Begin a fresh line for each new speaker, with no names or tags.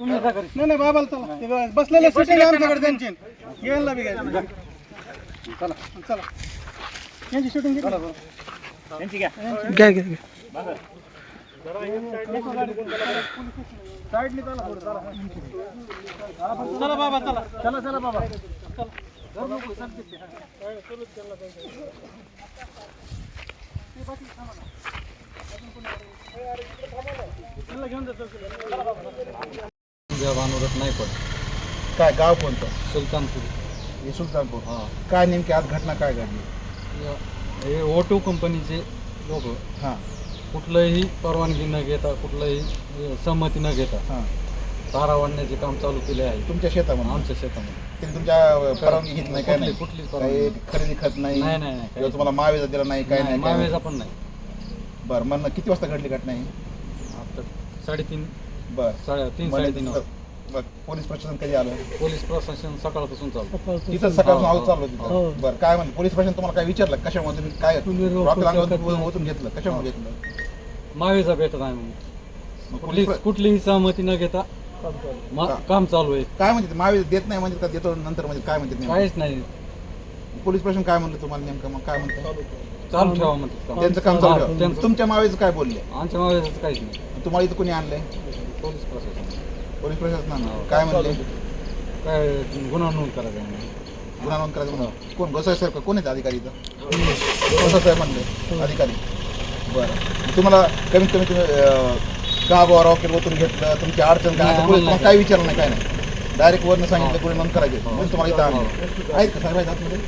नाही नाही बाबाला चला ते बघा, बसलेले शूटिंग आमच्याकडे त्यांची यायला बी घ्यायचं चला चला यांची शूटिंग
घ्या घ्या घ्या
साईडने चला थोडं, चला. चला बाबा चला चला चला बाबा चला. धर नको, सरते ते. सुरूच केला पाहिजे. ते बाकी थांबा ना. अजून कोणी आलं? ए, अरे, इकडे थांबा ना. त्यांना घेऊन जा, चल, चल. चला बाबा.
भानुरत नाही पण.
काय गाव कोणतं?
सुलतानपूर.
हे सुलतानपूर.
हा.
काय नेमकी आज घटना काय घडली?
हे ओटो कंपनीचे लोक.
हां.
कुठलंही परवानगी न घेता कुठलंही अ, संमती न घेता
हां.
तारा वाढण्याचे काम चालू केले आहे.
तुमच्या शेतामध्ये?
आमच्या शेतामध्ये.
त्यांनी तुमच्या परवानगी घेतली नाही काय
कुठली
नाही?
कुठलीच
काही
परवानगी
खरेदी खत नाही
नाही नाही नाही
किंवा तुम्हाला मावेजा दिला नाही काय नाही काय नाही.
मावेजा पण नाही.
बरं मग किती वाजता घडली घटना ही?
आता साडेतीन
बरं.
साडे तीन
मला
साडेतीन
तिथं- बरं पोलीस प्रशासन कधी आलं?
पोलीस प्रशासन सकाळपासून चालू.
तिथं सकाळपासून
हो,
आहोत
हो.
चाललो तिथं बरं काय म्हणलं? पोलीस प्रशासन तुम्हाला काय विचारलं? कशामध्ये तुम्ही काय रॉकेल अंगावर ओतून घेतलं? कशामध्ये घेतलं?
मावेजा भेटत आहे म्हणून.
मग पोलीस प्र-
कुठलीही सहमती न घेता मा-
का-
काम चालू आहे.
काय म्हणते? मावे देत नाही म्हणजे का देतो नंतर म्हणजे काय म्हणते नेमकं?
काहीच नाही.
पोलीस प्रशासन काय म्हणलं तुम्हाला नेमकं? मग काय म्हणतं?
चालू ठेवा. म्हणतात. काम.
त्यांचं काम चालू
हा,
ठेवा.
त्यांचं-
तुमच्या मावेचं काय बोलले?
आमच्या मावेजाचं काहीच नाही.
तुम्हाला इथं कोणी आणलंय?
पोलीस प्रशासन
पोलीस प्रशासनानं. काय म्हणले?
काय गुन्हा नोंद करायचा आहे म्हणून.
गुन्हा नोंद करायचं म्हणून. कोण? गोसाई साहेब का? कोण आहेत अधिकारी इथं? गोसाई साहेब म्हणले अधिकारी. बरं. मग तुम्हाला कमीत कमी तुम्ही अं, का बुवा रॉकेल ओतून घेतलं? तुमची अडचण काय?
आम्हाला
तुम्हाला काय विचारलं नाही काय नाही. डायरेक्ट वरनं सांगितलं. कोणी नोंद करायची. म्हणून तुम्हाला इथं आणलं. आहेत का साहेब? आहेत आतमध्ये?